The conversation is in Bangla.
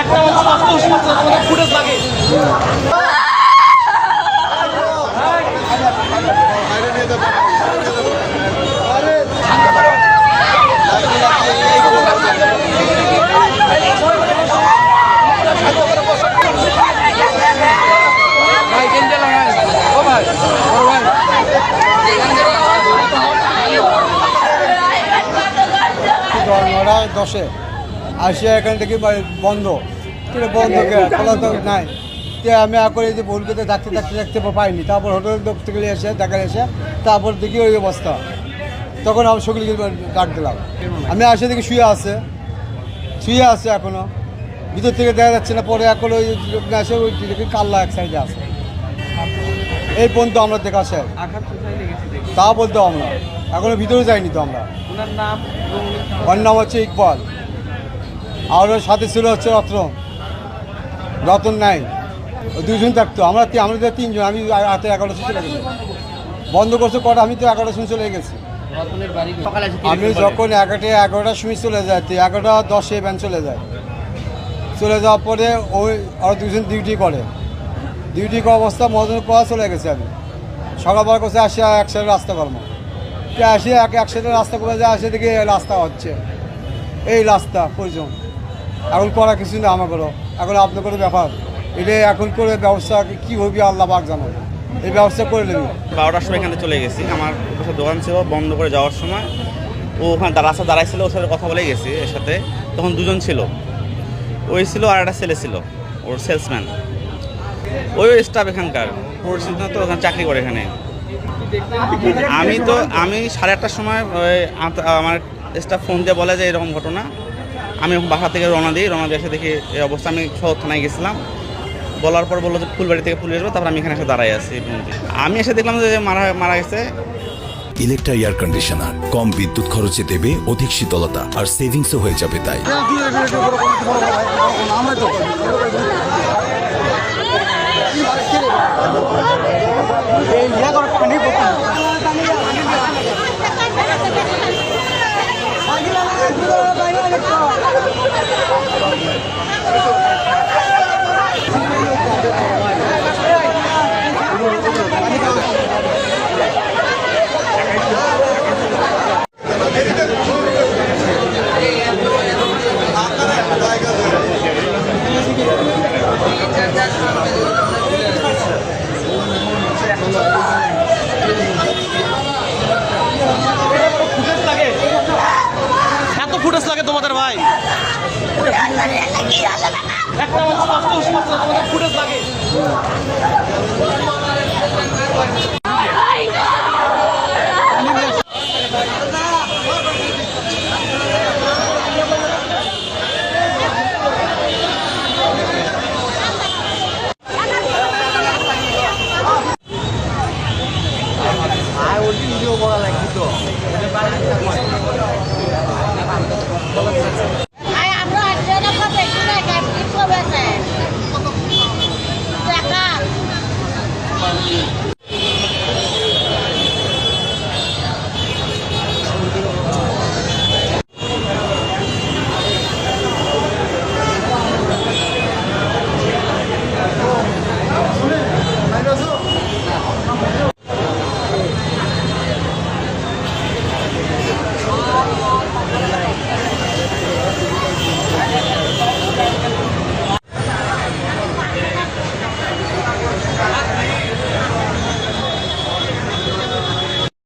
একটা ফুটেজ লাগে ভাই কেন লাগাই ও ভাই বড় ভাই নটা দশে আসে এখান থেকে বন্ধ। কিন্তু বন্ধ খোলা তো নাই। তে আমি করে যে ভুল করতে থাকতে থাকতে থাকতে পাইনি। তারপর হোটেল থেকে এসে দেখা এসে তারপর দেখি ওই অবস্থা। তখন আমি সকলকে ডাক দিলাম। আমি আসে দেখি শুয়ে আছে। শুয়ে আছে এখনও। ভিতর থেকে দেখা যাচ্ছে না পরে এখন ওই আসে ওই দেখি কাল্লা এক সাইডে আছে। এই পর্যন্ত আমরা দেখা শেষ। কোথায় তা বলতে আমরা। এখনও ভিতরে যাইনি তো আমরা। ওনার ওর নাম হচ্ছে ইকবাল। আর ওর সাথে ছিল হচ্ছে রত্ন। রতন নাই। দুজন থাকতো। আমরা তো তিনজন আমি রাতে এগারোটা চলে গেছি। বন্ধ করছে কটা আমি তো এগারোটা সময় চলে গেছি। আমি যখন এগারোটা এগারোটার সময় চলে যাই তো এগারোটা দশে ভ্যান চলে যায়। চলে যাওয়ার পরে ওই আরও দুজন ডিউটি করে। ডিউটি করা অবস্থা মদন করা চলে গেছে আমি। সকালবেলা করছে আসি এক একসাথে রাস্তা কর্ম আসি এক একসাথে রাস্তা করে যায় আসে দেখি রাস্তা হচ্ছে। এই রাস্তা প্রয়োজন। এখন করা কিছু না করো এখন কোনো ব্যাপার? এটা এখন করে ব্যবস্থা কি হবে আল্লাহ পাক জানো। এই ব্যবস্থা করে নেবে। বারোটার সময় এখানে চলে গেছি। আমার দোকান ছিল, বন্ধ করে যাওয়ার সময়। ও ওখানে রাস্তা দাঁড়াইছিল, ওর সাথে কথা বলে গেছি এর সাথে। তখন দুজন ছিল। ওই ছিল আর একটা ছেলে ছিল, ওর সেলসম্যান ওই স্টাফ এখানকার। ওর তো ওখানে চাকরি করে এখানে। আমি তো আমি সাড়ে আটটার সময় আমার স্টাফ ফোন দিয়ে বলে যে এরকম ঘটনা। আমি বাসা থেকে রওনা দিই রওনা দিয়ে এসে দেখি এই অবস্থা। আমি সদর থানায় গেছিলাম। বলার পর বলল যে ফুলবাড়ি থেকে পুলিশ আসবে তারপর আমি এখানে এসে দাঁড়াই আছি আমি এসে দেখলাম যে মারা মারা গেছে। ইলেকট্রা এয়ার কন্ডিশনার কম বিদ্যুৎ খরচে দেবে অধিক শীতলতা আর সেভিংসও হয়ে যাবে তাই। ফুটেজ লাগে তোমাদের ভাই। একটা মানুষ কষ্ট সমস্ত তোমাদের ফুটেজ লাগে ভিডিও করা লাগবে তো।